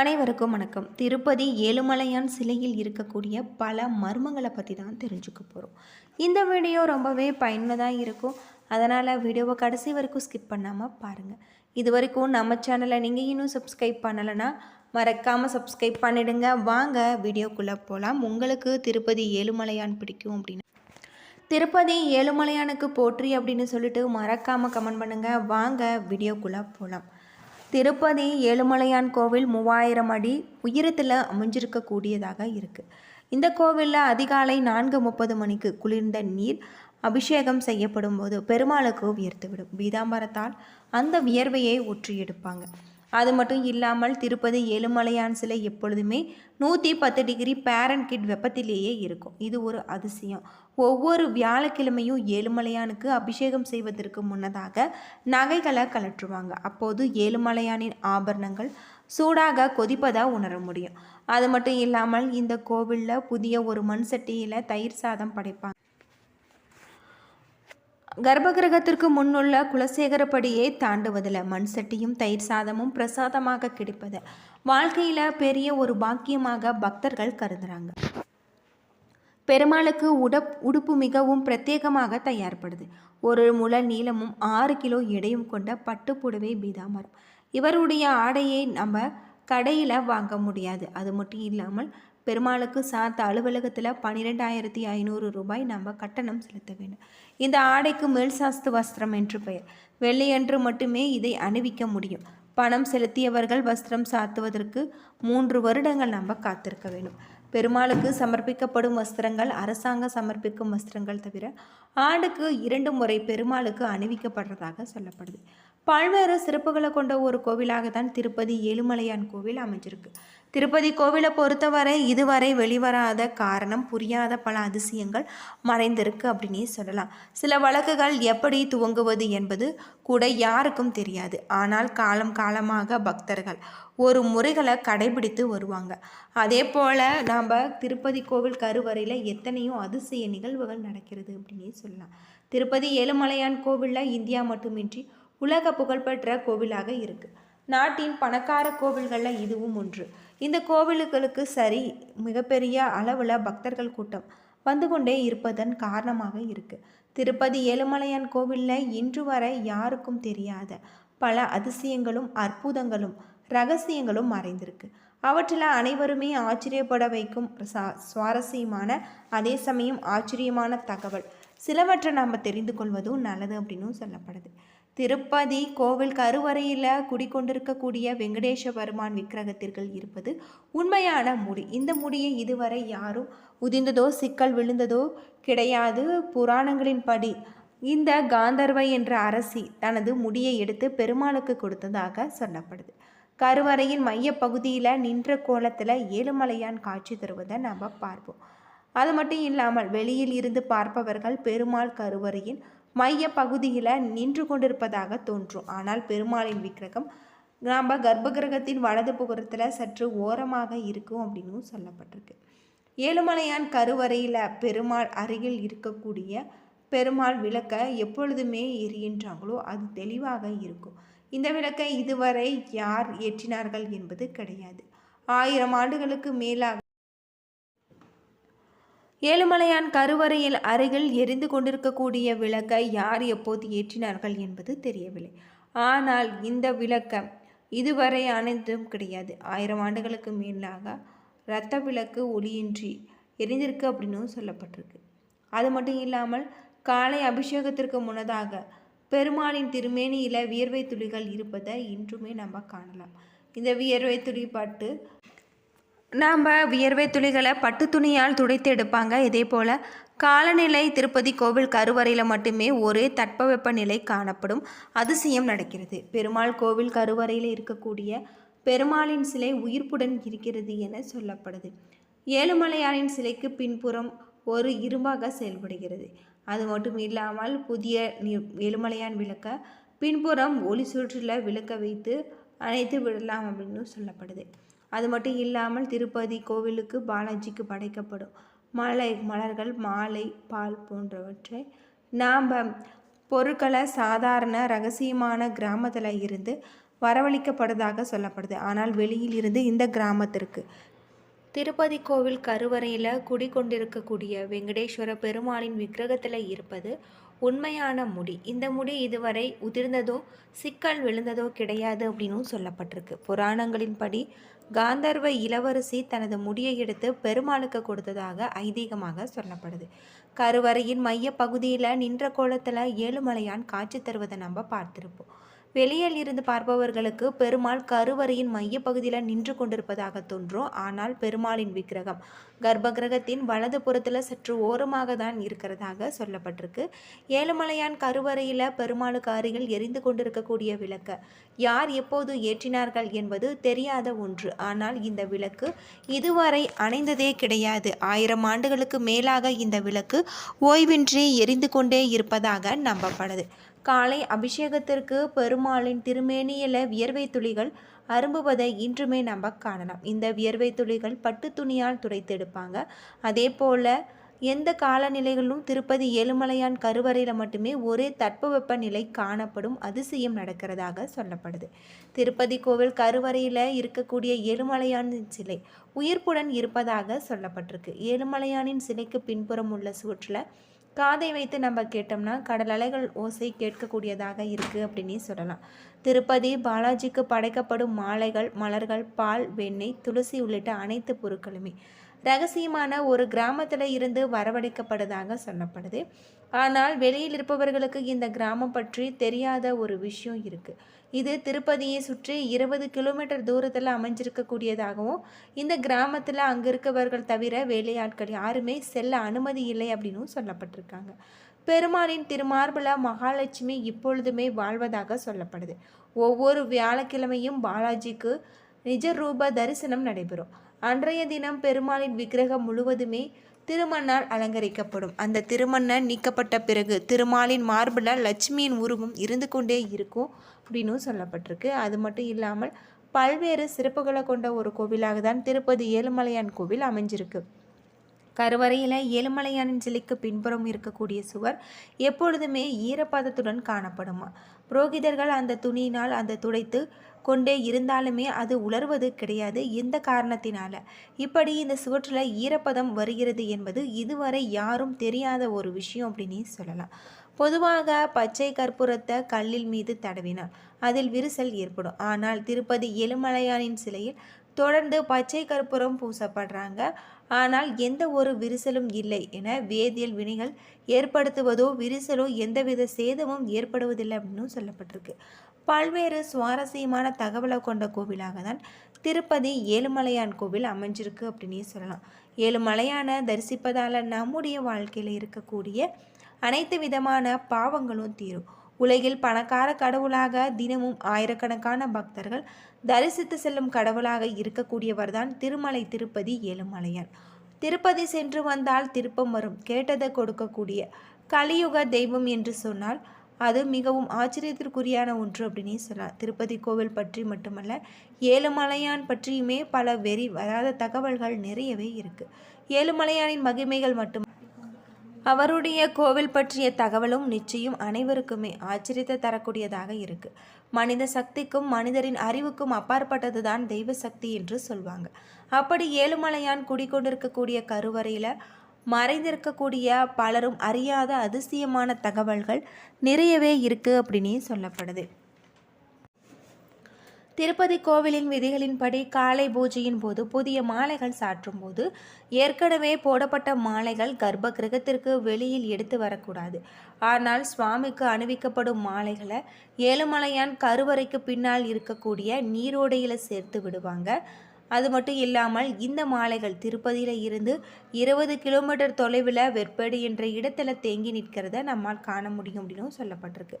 அனைவருக்கும் வணக்கம். திருப்பதி ஏழுமலையான் சிலையில் இருக்கக்கூடிய பல மர்மங்களை பற்றி தான் தெரிஞ்சுக்க போகிறோம் இந்த வீடியோ ரொம்பவே பயனுள்ளதாக இருக்கும். அதனால் வீடியோவை கடைசி வரைக்கும் ஸ்கிப் பண்ணாமல் பாருங்கள் இது வரைக்கும் நம்ம சேனலை நீங்கள் இன்னும் சப்ஸ்கிரைப் பண்ணலைன்னா மறக்காமல் சப்ஸ்கிரைப் பண்ணிடுங்க. வாங்க வீடியோக்குள்ளே போகலாம் உங்களுக்கு திருப்பதி ஏழுமலையான் பிடிக்கும் அப்படின்னு. திருப்பதி ஏழுமலையானுக்கு போற்றி அப்படின்னு சொல்லிட்டு மறக்காமல் கமெண்ட் பண்ணுங்கள் வாங்க வீடியோக்குள்ளே போகலாம் திருப்பதி ஏழுமலையான் கோவில் மூவாயிரம் அடி உயரத்தில் அமைஞ்சிருக்கக்கூடியதாக இருக்குது இந்த கோவிலில் அதிகாலை நான்கு முப்பது மணிக்கு குளிர்ந்த நீர் அபிஷேகம் செய்யப்படும் போது பெருமாளுக்கு உயர்த்துவிடும். பீதாம்பரத்தால் அந்த வியர்வையை ஒற்றி எடுப்பாங்க அது மட்டும் இல்லாமல் திருப்பதி ஏழுமலையான் சிலை எப்பொழுதுமே நூற்றி பத்து டிகிரி பேரன் கிட் வெப்பத்திலேயே இருக்கும். இது ஒரு அதிசயம். ஒவ்வொரு வியாழக்கிழமையும் ஏழுமலையானுக்கு அபிஷேகம் செய்வதற்கு முன்னதாக நகைகளை கலற்றுவாங்க அப்போது ஏழுமலையானின் ஆபரணங்கள் சூடாக கொதிப்பதாக உணர முடியும். அது மட்டும் இல்லாமல் இந்த கோவிலில் புதிய ஒரு மண் சட்டியில் தயிர் சாதம் படைப்பாங்க. கர்ப்பகிரகத்திற்கு முன்னுள்ள குலசேகரப்படியை தாண்டுவதில் மண் சட்டியும் தயிர் சாதமும் பிரசாதமாக கிடைப்பது. வாழ்க்கையில் பெரிய ஒரு பாக்கியமாக பக்தர்கள் கருதுறாங்க. பெருமாளுக்கு உடப் உடுப்பு மிகவும் பிரத்யேகமாக தயார்படுது. ஒரு முழ நீளமும் ஆறு கிலோ எடையும் கொண்ட பட்டு புடவை பீதாமரம் இவருடைய ஆடையை நம்ம கடையில் வாங்க முடியாது. அது மட்டும் இல்லாமல் பெருமாளுக்கு சாத்த அலுவலகத்தில் பன்னிரெண்டாயிரத்தி ஐநூறு ரூபாய் நம்ம கட்டணம் செலுத்த வேண்டும். இந்த ஆடைக்கு மேல் சாஸ்து வஸ்திரம் என்று பெயர். வெள்ளையன்று மட்டுமே இதை அணிவிக்க முடியும். பணம் செலுத்தியவர்கள் வஸ்திரம் சாத்துவதற்கு மூன்று வருடங்கள் நம்ம காத்திருக்க வேண்டும். பெருமாளுக்கு சமர்ப்பிக்கப்படும் வஸ்திரங்கள் அரசாங்கம் சமர்ப்பிக்கும் வஸ்திரங்கள் தவிர ஆண்டுக்கு இரண்டு முறை பெருமாளுக்கு அணிவிக்கப்படுறதாக சொல்லப்படுது. பல்வேறு சிறப்புகளை கொண்ட ஒரு கோவிலாக தான் திருப்பதி ஏழுமலையான் கோவில் அமைஞ்சிருக்கு. திருப்பதி கோவிலை பொறுத்தவரை இதுவரை வெளிவராத காரணம் புரியாத பல அதிசயங்கள் மறைந்திருக்கு அப்படின்னே சொல்லலாம். சில வழக்குகள் எப்படி துவங்குவது என்பது கூட யாருக்கும் தெரியாது. ஆனால் காலம் காலமாக பக்தர்கள் ஒரு முறைகளை கடைபிடித்து வருவாங்க. அதே போல் நாம் திருப்பதி கோவில் கருவறையில் எத்தனையோ அதிசய நிகழ்வுகள் நடக்கிறது அப்படின்னே சொல்லலாம். திருப்பதி ஏழுமலையான் கோவிலில் இந்தியா மட்டுமின்றி உலக புகழ்பெற்ற கோவிலாக இருக்குது நாட்டின் பணக்கார கோவில்களில் இதுவும் ஒன்று. இந்த கோவில்களுக்கு சரி மிகப்பெரிய அளவில் பக்தர்கள் கூட்டம் வந்து கொண்டே இருப்பதன் காரணமாக இருக்கு. திருப்பதி ஏழுமலையான் கோவிலில் இன்று வரை யாருக்கும் தெரியாத பல அதிசயங்களும் அற்புதங்களும் ரகசியங்களும் மறைந்திருக்கு. அவற்றில் அனைவருமே ஆச்சரியப்பட வைக்கும் சுவாரஸ்யமான அதே சமயம் ஆச்சரியமான தகவல். சிலவற்றை நம்ம தெரிந்து கொள்வதும் நல்லது அப்படின்னும் சொல்லப்படுது. திருப்பதி கோவில் கருவறையில் குடிக்கொண்டிருக்கக்கூடிய வெங்கடேஷ பெருமான் விக்கிரகத்திற்குள் இருப்பது உண்மையான முடி. இந்த முடியை இதுவரை யாரும் உதிர்ந்ததோ சிக்கல் விழுந்ததோ கிடையாது. புராணங்களின்படி இந்த காந்தர்வை என்ற அரசி தனது முடியை எடுத்து பெருமாளுக்கு கொடுத்ததாக சொல்லப்படுது. கருவறையின் மைய பகுதியில் நின்ற கோலத்தில் ஏழுமலையான் காட்சி தருவதை நாம் பார்ப்போம். அது மட்டும் இல்லாமல் வெளியில் இருந்து பார்ப்பவர்கள் பெருமாள் கருவறையின் மைய பகுதியில் நின்று கொண்டிருப்பதாக தோன்றும். ஆனால் பெருமாளின் விக்கிரகம் நாம் கர்ப்பகிரகத்தின் வலது புகரத்தில் சற்று ஓரமாக இருக்கும் அப்படின்னு சொல்லப்பட்டிருக்கு. ஏழுமலையான் கருவறையில் பெருமாள் அருகில் இருக்கக்கூடிய பெருமாள் விளக்கை எப்பொழுதுமே எரிகின்றாங்களோ அது தெளிவாக இருக்கும். இந்த விளக்கை இதுவரை யார் ஏற்றினார்கள் என்பது கிடையாது. ஆயிரம் ஆண்டுகளுக்கு மேலாக ஏழுமலையான் கருவறையில் அருகில் எரிந்து கொண்டிருக்கக்கூடிய விளக்கை யார் எப்போது ஏற்றினார்கள் என்பது தெரியவில்லை. ஆனால் இந்த விளக்க இதுவரை அனைத்தும் கிடையாது. ஆயிரம் ஆண்டுகளுக்கு மேலாக இரத்த விளக்கு ஒளியின்றி எரிந்திருக்கு அப்படின்னு சொல்லப்பட்டிருக்கு. அது மட்டும் இல்லாமல் காலை அபிஷேகத்திற்கு முன்னதாக பெருமாளின் திருமேனியில் வியர்வை துளிகள் இருப்பதை இன்றுமே நம்ம காணலாம். இந்த வியர்வை துளி பட்டு நாம் வியர்வை துளிகளை பட்டு துணியால் துடைத்து எடுப்பாங்க. இதே போல் காலநிலை திருப்பதி கோவில் கருவறையில் மட்டுமே ஒரே தட்பவெப்ப நிலை காணப்படும். அதிசயம் நடக்கிறது. பெருமாள் கோவில் கருவறையில் இருக்கக்கூடிய பெருமாளின் சிலை உயிர்ப்புடன் இருக்கிறது என சொல்லப்படுது. ஏழுமலையானின் சிலைக்கு பின்புறம் ஒரு இரும்பாக செயல்படுகிறது. அது மட்டும் இல்லாமல் புதிய ஏழுமலையான் விளக்க பின்புறம் ஒளி சுற்றில் விளக்க வைத்து அணைத்து விடலாம் அப்படின்னு சொல்லப்படுது. அது மட்டும் இல்லாமல் திருப்பதி கோவிலுக்கு பாலாஜிக்கு படைக்கப்படும். மலை மலர்கள் மாலை பால் போன்றவற்றை நாம் பொருட்களை சாதாரண ரகசியமான கிராமத்தில் இருந்து வரவழைக்கப்படுவதாக சொல்லப்படுது. ஆனால் வெளியில் இருந்து இந்த கிராமத்திற்கு. திருப்பதி கோவில் கருவறையில் குடிக்கொண்டிருக்கக்கூடிய வெங்கடேஸ்வர பெருமாளின் விக்கிரகத்தில் இருப்பது உண்மையான முடி. இந்த முடி இதுவரை உதிர்ந்ததோ சிக்கல் விழுந்ததோ கிடையாது அப்படின்னும் சொல்லப்பட்டிருக்கு. புராணங்களின்படி காந்தர்வ இளவரசி தனது முடியை எடுத்து பெருமாளுக்கு கொடுத்ததாக ஐதீகமாக சொல்லப்படுது. கருவறையின் மைய பகுதியில் நின்ற கோலத்தில் ஏழுமலையான் காட்சி தருவதை நம்ம பார்த்துருப்போம். வெளியில் இருந்து பார்ப்பவர்களுக்கு பெருமாள் கருவறையின் மையப்பகுதியில் நின்று கொண்டிருப்பதாக தோன்றும். ஆனால் பெருமாளின் விக்கிரகம் கர்ப்ப கிரகத்தின் வலது புறத்தில் சற்று ஓரமாக தான் இருக்கிறதாக சொல்லப்பட்டிருக்கு. ஏழுமலையான் கருவறையில் பெருமாளுக்கு அருகில் எரிந்து கொண்டிருக்கக்கூடிய விளக்கு யார் எப்போது ஏற்றினார்கள் என்பது தெரியாத ஒன்று. ஆனால் இந்த விளக்கு இதுவரை அணைந்ததே கிடையாது. ஆயிரம் ஆண்டுகளுக்கு மேலாக இந்த விளக்கு ஓய்வின்றி எரிந்து கொண்டே இருப்பதாக நம்பப்படுது. காலை அபிஷேகத்திற்கு பெருமாளின் திருமேனியில வியர்வை துளிகள் அரும்புவதை இன்றுமே நம்ம காணலாம். இந்த வியர்வை துளிகள் பட்டு துணியால் துடைத்தெடுப்பாங்க அதே போல் எந்த காலநிலைகளிலும் திருப்பதி ஏழுமலையான் கருவறையில் மட்டுமே ஒரே தட்பவெப்ப நிலை காணப்படும் அதிசயம் நடக்கிறதாக சொல்லப்படுது. திருப்பதி கோவில் கருவறையில் இருக்கக்கூடிய ஏழுமலையான் சிலை உயிர்ப்புடன் இருப்பதாக சொல்லப்பட்டிருக்கு. ஏழுமலையானின் சிலைக்கு பின்புறம் உள்ள சுற்றில் காதை வைத்து நம்ம கேட்டோம்னா கடல் அலைகள் ஓசை கேட்கக்கூடியதாக இருக்குது அப்படின்னு சொல்லலாம். திருப்பதி பாலாஜிக்கு படைக்கப்படும் மாலைகள் மலர்கள் பால் வெண்ணெய் துளசி உள்ளிட்ட அனைத்து பொருட்களுமே. ரகசியமான ஒரு கிராமத்தில் இருந்து வரவழைக்கப்படுவதாக சொல்லப்படுது. ஆனால் வெளியில் இருப்பவர்களுக்கு இந்த கிராமம் பற்றி தெரியாத ஒரு விஷயம் இருக்குது இது திருப்பதியை சுற்றி இருபது கிலோமீட்டர் தூரத்தில் அமைஞ்சிருக்கக்கூடியதாகவும் இந்த கிராமத்தில் அங்கே இருக்கவர்கள் தவிர வேலையாட்கள் யாருமே செல்ல அனுமதி இல்லை அப்படின்னும் சொல்லப்பட்டிருக்காங்க. பெருமாளின் திருமார்பல மகாலட்சுமி இப்பொழுதுமே வாழ்வதாக சொல்லப்படுது. ஒவ்வொரு வியாழக்கிழமையும் பாலாஜிக்கு நிஜ ரூப தரிசனம் நடைபெறும். அன்றைய தினம் பெருமாளின் விக்கிரகம் முழுவதுமே திருமண்ணால் அலங்கரிக்கப்படும். அந்த திருமண்ணன் நீக்கப்பட்ட பிறகு திருமாலின் மார்பில் லட்சுமியின் உருவம் இருந்து கொண்டே இருக்கும் அப்படின்னும் சொல்லப்பட்டிருக்கு. அது மட்டும் இல்லாமல் பல்வேறு சிறப்புகளை கொண்ட ஒரு கோவிலாக தான் திருப்பதி ஏழுமலையான் கோவில் அமைஞ்சிருக்கு. கருவறையில் ஏழுமலையானின் சிலைக்கு பின்புறம் இருக்கக்கூடிய சுவர் எப்பொழுதுமே ஈரப்பதத்துடன் காணப்படுமா? புரோகிதர்கள் அந்த துணியினால் அந்த துடைத்து கொண்டே இருந்தாலுமே அது உலர்வது கிடையாது. எந்த காரணத்தினால இப்படி இந்த சுவற்றில் ஈரப்பதம் வருகிறது என்பது இதுவரை யாரும் தெரியாத ஒரு விஷயம் அப்படின்னு சொல்லலாம். பொதுவாக பச்சை கற்பூரத்தை கல்லில் மீது தடவினார் அதில் விரிசல் ஏற்படும். ஆனால் திருப்பதி எலுமலையானின் சிலையில் தொடர்ந்து பச்சை கற்பூரம் பூசப்படுறாங்க. ஆனால் எந்த ஒரு விரிசலும் இல்லை என வேதியியல் வினைகள் ஏற்படுத்துவதோ விரிசலோ எந்தவித சேதமும் ஏற்படுவதில்லை அப்படின்னு சொல்லப்பட்டிருக்கு. பல்வேறு சுவாரஸ்யமான தகவலை கொண்ட கோவிலாக தான் திருப்பதி ஏழுமலையான் கோவில் அமைஞ்சிருக்கு அப்படின்னே சொல்லலாம். ஏழுமலையான தரிசிப்பதால் நம்முடைய வாழ்க்கையில் இருக்கக்கூடிய அனைத்து விதமான பாவங்களும் தீரும். உலகில் பணக்கார கடவுளாக தினமும் ஆயிரக்கணக்கான பக்தர்கள் தரிசித்து செல்லும் கடவுளாக இருக்கக்கூடியவர்தான் திருமலை திருப்பதி ஏழுமலையான் திருப்பதி சென்று வந்தால் திருப்பம் வரும். கேட்டதை கொடுக்கக்கூடிய கலியுக தெய்வம் என்று சொன்னால் அது மிகவும் ஆச்சரியத்திற்குரியான ஒன்று அப்படின்னே சொல்லலாம். திருப்பதி கோவில் பற்றி மட்டுமல்ல ஏழுமலையான் பற்றியுமே பல வெறி வராத தகவல்கள் நிறையவே இருக்குது ஏழுமலையானின் மகிமைகள் மட்டும் அவருடைய கோவில் பற்றிய தகவலும் நிச்சயம் அனைவருக்குமே ஆச்சரியத்தை தரக்கூடியதாக இருக்கு. மனித சக்திக்கும் மனிதரின் அறிவுக்கும் அப்பாற்பட்டது தான் தெய்வ சக்தி என்று சொல்வாங்க. அப்படி ஏழுமலையான் குடிக்கொண்டிருக்கக்கூடிய கருவறையில் மறைந்திருக்கக்கூடிய பலரும் அறியாத அதிசயமான தகவல்கள் நிறையவே இருக்குது அப்படின்னே சொல்லப்படுது. திருப்பதி கோவிலின் விதிகளின்படி காலை பூஜையின் போது புதிய மாலைகள் சாற்றும் போது ஏற்கனவே போடப்பட்ட மாலைகள் கர்ப்ப கிரகத்திற்கு வெளியில் எடுத்து வரக்கூடாது. ஆனால் சுவாமிக்கு அணிவிக்கப்படும் மாலைகளை ஏழுமலையான் கருவறைக்கு பின்னால் இருக்கக்கூடிய நீரோடையில் சேர்த்து விடுவாங்க. அது மட்டும் இல்லாமல் இந்த மாலைகள் திருப்பதியில் இருந்து இருபது கிலோமீட்டர் தொலைவில் வெற்படி என்ற இடத்துல தேங்கி நிற்கிறத நம்மால் காண முடியும் அப்படின்னு சொல்லப்பட்டிருக்கு.